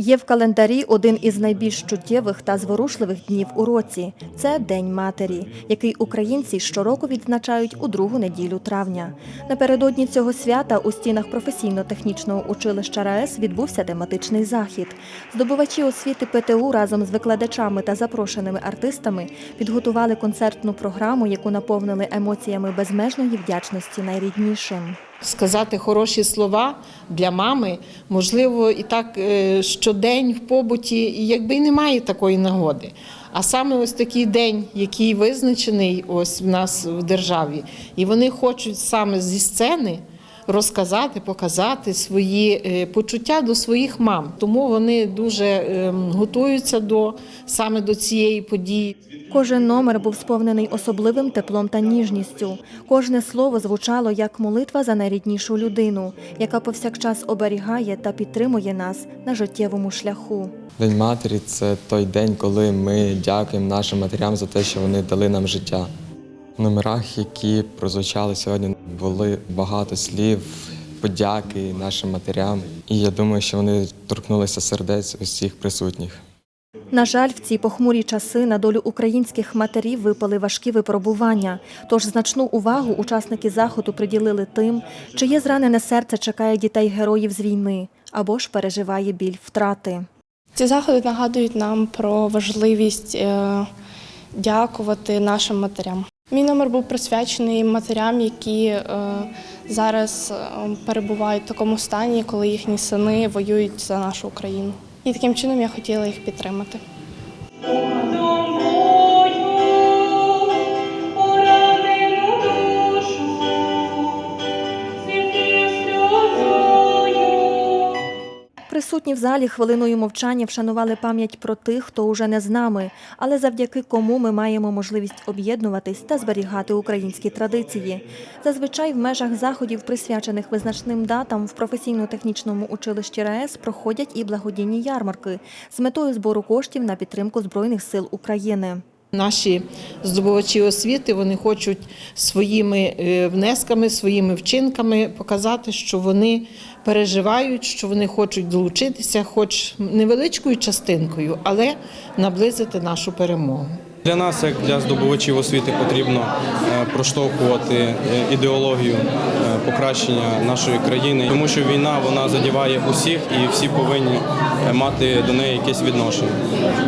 Є в календарі один із найбільш чуттєвих та зворушливих днів у році це День матері, який українці щороку відзначають у другу неділю травня. Напередодні цього свята у стінах професійно-технічного училища РаЕС відбувся тематичний захід. Здобувачі освіти ПТУ разом з викладачами та запрошеними артистами підготували концертну програму, яку наповнили емоціями безмежної вдячності найріднішим. Сказати хороші слова для мами, можливо, і так е, щодень в побуті, і якби й немає такої нагоди. А саме ось такий день, який визначений ось в нас в державі, і вони хочуть саме зі сцени розказати, показати свої е, почуття до своїх мам. Тому вони дуже е, готуються до саме до цієї події. Кожен номер був сповнений особливим теплом та ніжністю. Кожне слово звучало як молитва за найріднішу людину, яка повсякчас оберігає та підтримує нас на життєвому шляху. День матері це той день, коли ми дякуємо нашим матерям за те, що вони дали нам життя. Номерах, які прозвучали сьогодні, були багато слів, подяки нашим матерям. І я думаю, що вони торкнулися сердець усіх присутніх. На жаль, в ці похмурі часи на долю українських матерів випали важкі випробування. Тож значну увагу учасники заходу приділили тим, чиє зранене серце чекає дітей героїв з війни або ж переживає біль втрати. Ці заходи нагадують нам про важливість е, дякувати нашим матерям. Мій номер був присвячений матерям, які е, зараз е, перебувають в такому стані, коли їхні сини воюють за нашу Україну. І таким чином я хотіла їх підтримати. Присутні в залі хвилиною мовчання вшанували пам'ять про тих, хто уже не з нами, але завдяки кому ми маємо можливість об'єднуватись та зберігати українські традиції. Зазвичай в межах заходів, присвячених визначним датам, в професійно-технічному училищі РаЕС проходять і благодійні ярмарки з метою збору коштів на підтримку Збройних сил України. Наші здобувачі освіти вони хочуть своїми е, внесками, своїми вчинками показати, що вони переживають, що вони хочуть долучитися, хоч невеличкою частинкою, але наблизити нашу перемогу. Для нас, як для здобувачів освіти, потрібно е, проштовхувати е, ідеологію е, покращення нашої країни, тому що війна вона задіває усіх і всі повинні мати до неї якесь відношення.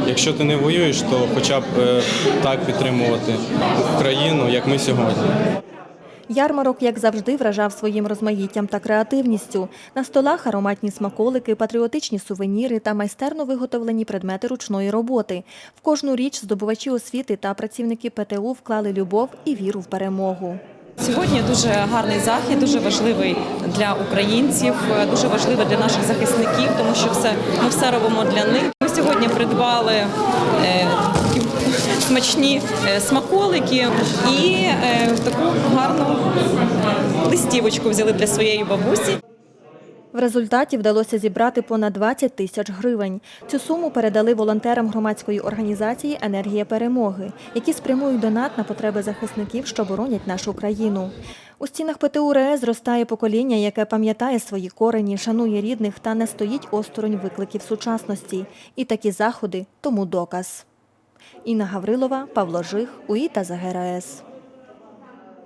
Якщо ти не воюєш, то хоча б так підтримувати Україну, як ми сьогодні. Ярмарок, як завжди, вражав своїм розмаїттям та креативністю. На столах ароматні смаколики, патріотичні сувеніри та майстерно виготовлені предмети ручної роботи. В кожну річ здобувачі освіти та працівники ПТУ вклали любов і віру в перемогу. Сьогодні дуже гарний захід, дуже важливий для українців, дуже важливий для наших захисників, тому що все ми все робимо для них. Ми сьогодні придбали е, такі смачні е, смаколики і е, таку гарну листівочку взяли для своєї бабусі. В результаті вдалося зібрати понад 20 тисяч гривень. Цю суму передали волонтерам громадської організації Енергія перемоги, які спрямують донат на потреби захисників, що боронять нашу країну. У стінах ПТУ РЕС зростає покоління, яке пам'ятає свої корені, шанує рідних та не стоїть осторонь викликів сучасності. І такі заходи тому доказ. Інна Гаврилова, Павло Жих, УІ та ГРАЕС.